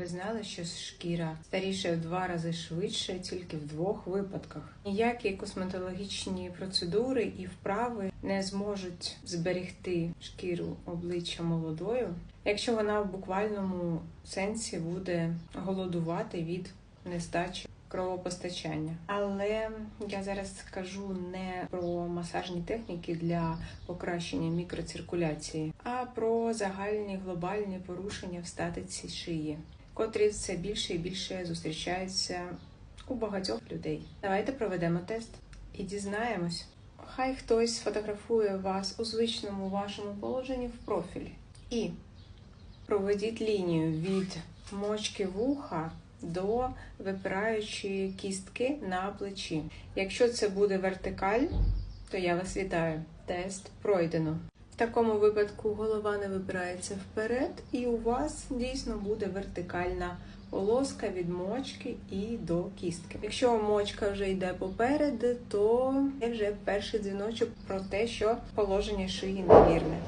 Ви знали, що шкіра старіше в два рази швидше тільки в двох випадках. Ніякі косметологічні процедури і вправи не зможуть зберегти шкіру обличчя молодою, якщо вона в буквальному сенсі буде голодувати від нестачі кровопостачання. Але я зараз скажу не про масажні техніки для покращення мікроциркуляції, а про загальні глобальні порушення в статиці шиї, котрі все більше і більше зустрічаються у багатьох людей. Давайте проведемо тест і дізнаємось. Хай хтось сфотографує вас у звичному вашому положенні в профілі і проведіть лінію від мочки вуха до випираючої кістки на плечі. Якщо це буде вертикаль, то я вас вітаю. Тест пройдено. Такому випадку голова не вибирається вперед, і у вас дійсно буде вертикальна полоска від мочки і до кістки. Якщо мочка вже йде попереду, то є вже перший дзвіночок про те, що положення шиї невірне.